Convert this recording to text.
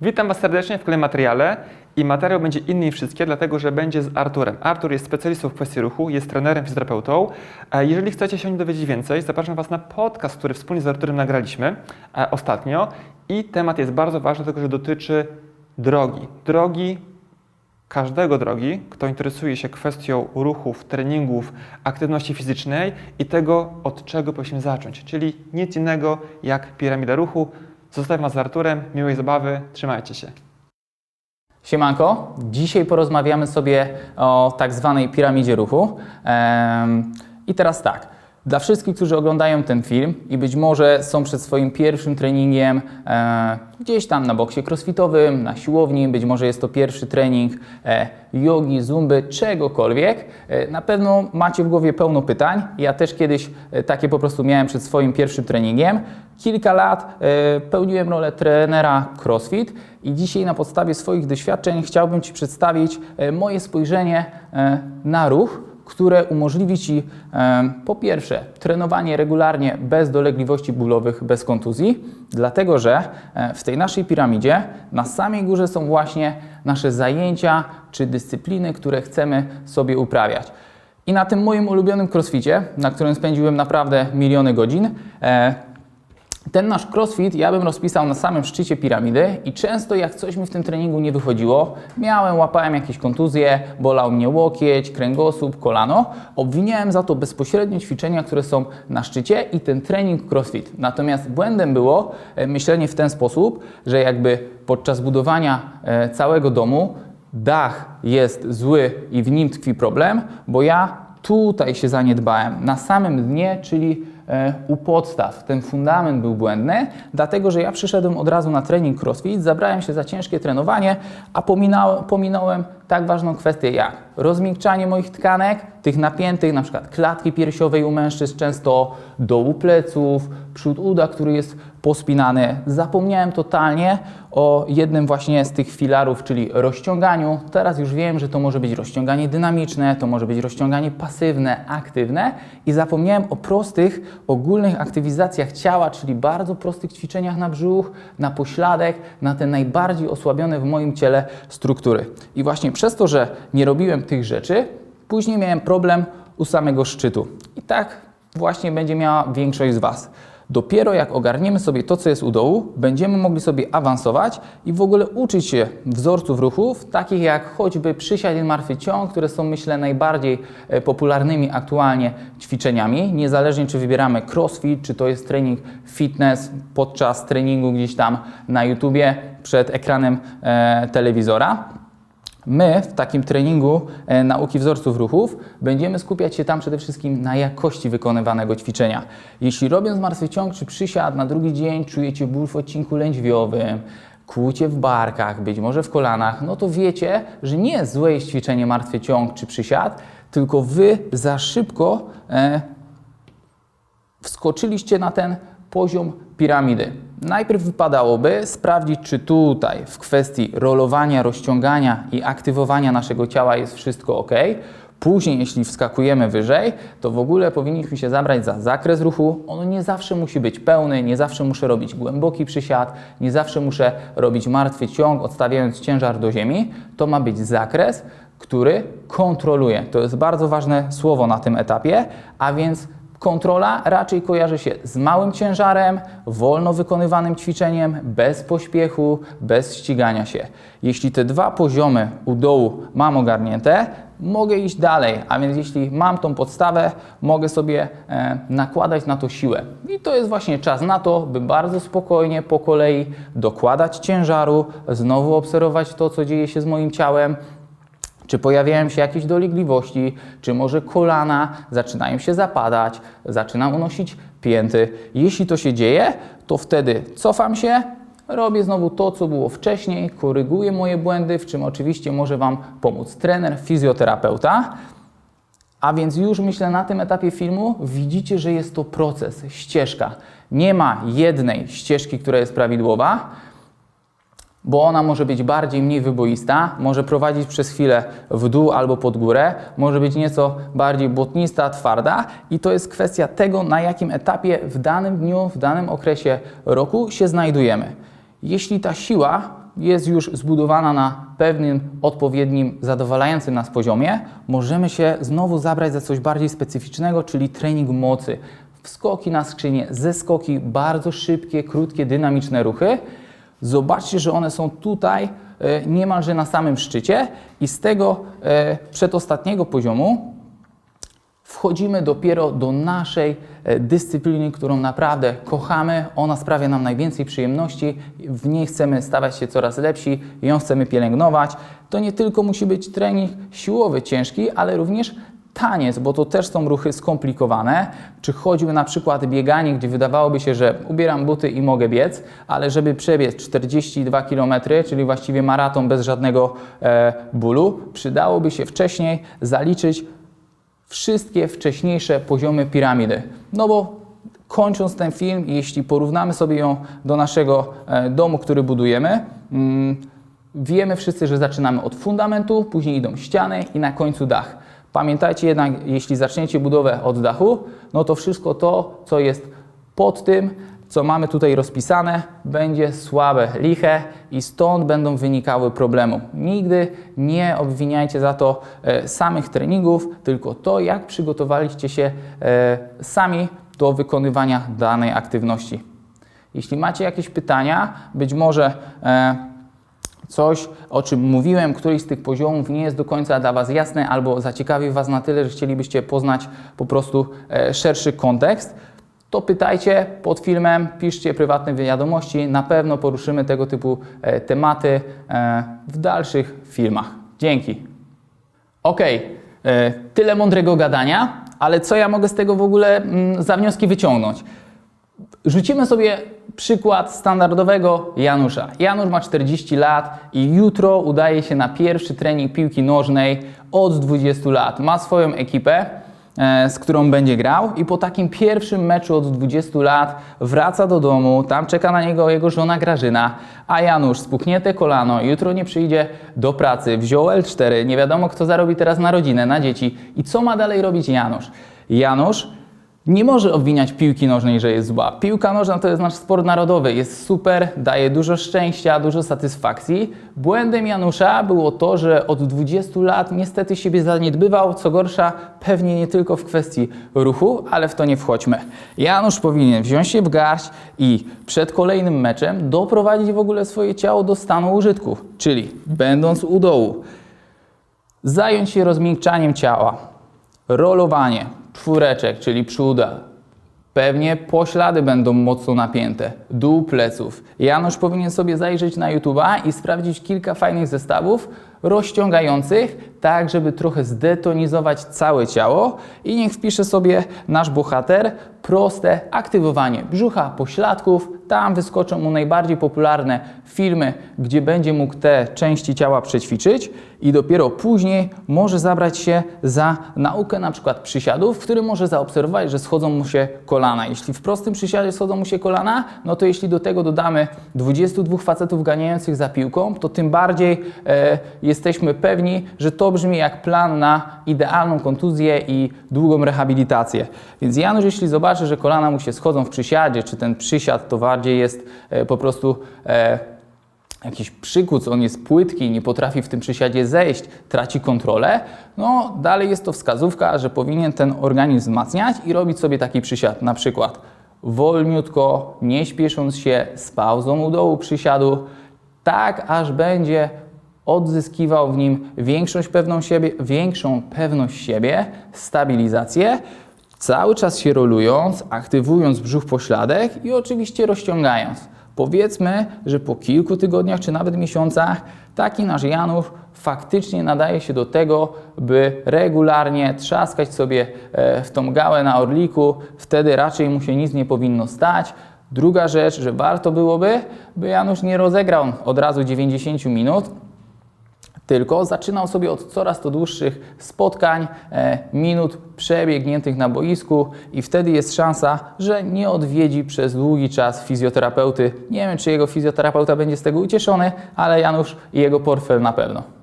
Witam Was serdecznie w kolejnym materiale i materiał będzie inny niż wszystkie, dlatego że będzie z Arturem. Artur jest specjalistą w kwestii ruchu, jest trenerem, fizjoterapeutą. E, Jeżeli chcecie się o nim dowiedzieć więcej, zapraszam Was na podcast, który wspólnie z Arturem nagraliśmy e, ostatnio i temat jest bardzo ważny, dlatego że dotyczy drogi. Drogi każdego drogi, kto interesuje się kwestią ruchów, treningów, aktywności fizycznej i tego, od czego powinniśmy zacząć, czyli nic innego jak piramida ruchu. Zostawiam Was z Arturem, miłej zabawy, trzymajcie się. Siemanko, dzisiaj porozmawiamy sobie o tak zwanej piramidzie ruchu. I teraz tak, dla wszystkich, którzy oglądają ten film i być może są przed swoim pierwszym treningiem e, gdzieś tam na boksie crossfitowym, na siłowni, być może jest to pierwszy trening e, jogi, zumby, czegokolwiek, e, na pewno macie w głowie pełno pytań. Ja też kiedyś e, takie po prostu miałem przed swoim pierwszym treningiem. Kilka lat e, pełniłem rolę trenera CrossFit i dzisiaj na podstawie swoich doświadczeń chciałbym Ci przedstawić e, moje spojrzenie e, na ruch, które umożliwi Ci e, po pierwsze trenowanie regularnie bez dolegliwości bólowych, bez kontuzji, dlatego że e, w tej naszej piramidzie na samej górze są właśnie nasze zajęcia czy dyscypliny, które chcemy sobie uprawiać. I na tym moim ulubionym crossficie, na którym spędziłem naprawdę miliony godzin, e, ten nasz crossfit ja bym rozpisał na samym szczycie piramidy i często jak coś mi w tym treningu nie wychodziło, miałem, łapałem jakieś kontuzje, bolał mnie łokieć, kręgosłup, kolano, obwiniałem za to bezpośrednio ćwiczenia, które są na szczycie i ten trening crossfit. Natomiast błędem było e, myślenie w ten sposób, że jakby podczas budowania e, całego domu dach jest zły i w nim tkwi problem, bo ja tutaj się zaniedbałem, na samym dnie, czyli u podstaw. Ten fundament był błędny, dlatego że ja przyszedłem od razu na trening crossfit, zabrałem się za ciężkie trenowanie, a pominąłem, tak ważną kwestię jak rozmiękczanie moich tkanek, tych napiętych, na przykład klatki piersiowej u mężczyzn, często dołu pleców, przód uda, który jest pospinany. Zapomniałem totalnie o jednym właśnie z tych filarów, czyli rozciąganiu. Teraz już wiem, że to może być rozciąganie dynamiczne, to może być rozciąganie pasywne, aktywne i zapomniałem o prostych, ogólnych aktywizacjach ciała, czyli bardzo prostych ćwiczeniach na brzuch, na pośladek, na te najbardziej osłabione w moim ciele struktury. I właśnie przez to, że nie robiłem tych rzeczy, później miałem problem u samego szczytu. I tak właśnie będzie miała większość z Was. Dopiero jak ogarniemy sobie to, co jest u dołu, będziemy mogli sobie awansować i w ogóle uczyć się wzorców ruchów, takich jak choćby przysiad i martwy ciąg, które są myślę najbardziej e, popularnymi aktualnie ćwiczeniami, niezależnie czy wybieramy crossfit, czy to jest trening fitness podczas treningu gdzieś tam na YouTubie przed ekranem e, telewizora. My w takim treningu e, nauki wzorców ruchów będziemy skupiać się tam przede wszystkim na jakości wykonywanego ćwiczenia. Jeśli robiąc martwy ciąg czy przysiad na drugi dzień czujecie ból w odcinku lędźwiowym, kłucie w barkach, być może w kolanach, no to wiecie, że nie złe jest ćwiczenie martwy ciąg czy przysiad, tylko wy za szybko e, wskoczyliście na ten poziom piramidy. Najpierw wypadałoby sprawdzić, czy tutaj w kwestii rolowania, rozciągania i aktywowania naszego ciała jest wszystko ok. Później, jeśli wskakujemy wyżej, to w ogóle powinniśmy się zabrać za zakres ruchu. On nie zawsze musi być pełny, nie zawsze muszę robić głęboki przysiad, nie zawsze muszę robić martwy ciąg, odstawiając ciężar do ziemi. To ma być zakres, który kontroluje. To jest bardzo ważne słowo na tym etapie, a więc Kontrola raczej kojarzy się z małym ciężarem, wolno wykonywanym ćwiczeniem, bez pośpiechu, bez ścigania się. Jeśli te dwa poziomy u dołu mam ogarnięte, mogę iść dalej, a więc jeśli mam tą podstawę, mogę sobie e, nakładać na to siłę. I to jest właśnie czas na to, by bardzo spokojnie po kolei dokładać ciężaru, znowu obserwować to, co dzieje się z moim ciałem, czy pojawiają się jakieś dolegliwości, czy może kolana zaczynają się zapadać, zaczynam unosić pięty. Jeśli to się dzieje, to wtedy cofam się, robię znowu to, co było wcześniej, koryguję moje błędy, w czym oczywiście może Wam pomóc trener, fizjoterapeuta. A więc już myślę na tym etapie filmu widzicie, że jest to proces, ścieżka. Nie ma jednej ścieżki, która jest prawidłowa bo ona może być bardziej mniej wyboista, może prowadzić przez chwilę w dół albo pod górę, może być nieco bardziej błotnista, twarda i to jest kwestia tego, na jakim etapie w danym dniu, w danym okresie roku się znajdujemy. Jeśli ta siła jest już zbudowana na pewnym odpowiednim, zadowalającym nas poziomie, możemy się znowu zabrać za coś bardziej specyficznego, czyli trening mocy. Wskoki na skrzynię, zeskoki, bardzo szybkie, krótkie, dynamiczne ruchy. Zobaczcie, że one są tutaj e, niemalże na samym szczycie i z tego e, przedostatniego poziomu wchodzimy dopiero do naszej e, dyscypliny, którą naprawdę kochamy. Ona sprawia nam najwięcej przyjemności, w niej chcemy stawać się coraz lepsi, ją chcemy pielęgnować. To nie tylko musi być trening siłowy, ciężki, ale również taniec, bo to też są ruchy skomplikowane. Czy choćby na przykład bieganie, gdzie wydawałoby się, że ubieram buty i mogę biec, ale żeby przebiec 42 km, czyli właściwie maraton bez żadnego e, bólu, przydałoby się wcześniej zaliczyć wszystkie wcześniejsze poziomy piramidy. No bo kończąc ten film, jeśli porównamy sobie ją do naszego e, domu, który budujemy, mm, wiemy wszyscy, że zaczynamy od fundamentu, później idą ściany i na końcu dach. Pamiętajcie jednak, jeśli zaczniecie budowę od dachu, no to wszystko to, co jest pod tym, co mamy tutaj rozpisane, będzie słabe, liche i stąd będą wynikały problemy. Nigdy nie obwiniajcie za to e, samych treningów, tylko to, jak przygotowaliście się e, sami do wykonywania danej aktywności. Jeśli macie jakieś pytania, być może e, coś, o czym mówiłem, któryś z tych poziomów nie jest do końca dla Was jasne albo zaciekawi Was na tyle, że chcielibyście poznać po prostu e, szerszy kontekst, to pytajcie pod filmem, piszcie prywatne wiadomości. Na pewno poruszymy tego typu e, tematy e, w dalszych filmach. Dzięki. E, tyle mądrego gadania, ale co ja mogę z tego w ogóle mm, za wnioski wyciągnąć? Rzucimy sobie przykład standardowego Janusza. Janusz ma 40 lat i jutro udaje się na pierwszy trening piłki nożnej od 20 lat. Ma swoją ekipę, e, z którą będzie grał i po takim pierwszym meczu od 20 lat wraca do domu, tam czeka na niego jego żona Grażyna, a Janusz spuchnięte kolano, jutro nie przyjdzie do pracy, wziął L4, nie wiadomo kto zarobi teraz na rodzinę, na dzieci i co ma dalej robić Janusz? Janusz nie może obwiniać piłki nożnej, że jest zła. Piłka nożna to jest nasz sport narodowy, jest super, daje dużo szczęścia, dużo satysfakcji. Błędem Janusza było to, że od 20 lat niestety siebie zaniedbywał, co gorsza, pewnie nie tylko w kwestii ruchu, ale w to nie wchodźmy. Janusz powinien wziąć się w garść i przed kolejnym meczem doprowadzić w ogóle swoje ciało do stanu użytku, czyli będąc u dołu, zająć się rozmiękczaniem ciała, rolowanie, czwóreczek, czyli przóda. Pewnie poślady będą mocno napięte, dół pleców. Janusz powinien sobie zajrzeć na YouTube'a i sprawdzić kilka fajnych zestawów rozciągających, tak żeby trochę zdetonizować całe ciało i niech wpisze sobie nasz bohater proste aktywowanie brzucha, pośladków. Tam wyskoczą mu najbardziej popularne filmy, gdzie będzie mógł te części ciała przećwiczyć i dopiero później może zabrać się za naukę na przykład przysiadów, w którym może zaobserwować, że schodzą mu się kolana. Jeśli w prostym przysiadzie schodzą mu się kolana, no to jeśli do tego dodamy 22 facetów ganiających za piłką, to tym bardziej e, jesteśmy pewni, że to brzmi jak plan na idealną kontuzję i długą rehabilitację. Więc Janusz, jeśli zobaczy, że kolana mu się schodzą w przysiadzie, czy ten przysiad to bardziej jest e, po prostu e, jakiś przykuc, on jest płytki, nie potrafi w tym przysiadzie zejść, traci kontrolę, no dalej jest to wskazówka, że powinien ten organizm wzmacniać i robić sobie taki przysiad, na przykład wolniutko, nie śpiesząc się, z pauzą u dołu przysiadu, tak aż będzie odzyskiwał w nim większość pewną siebie, większą pewność siebie, stabilizację, cały czas się rolując, aktywując brzuch pośladek i oczywiście rozciągając. Powiedzmy, że po kilku tygodniach czy nawet miesiącach taki nasz Janusz faktycznie nadaje się do tego, by regularnie trzaskać sobie e, w tą gałę na orliku, wtedy raczej mu się nic nie powinno stać. Druga rzecz, że warto byłoby, by Janusz nie rozegrał od razu 90 minut, tylko zaczynał sobie od coraz to dłuższych spotkań, e, minut przebiegniętych na boisku i wtedy jest szansa, że nie odwiedzi przez długi czas fizjoterapeuty. Nie wiem, czy jego fizjoterapeuta będzie z tego ucieszony, ale Janusz i jego portfel na pewno.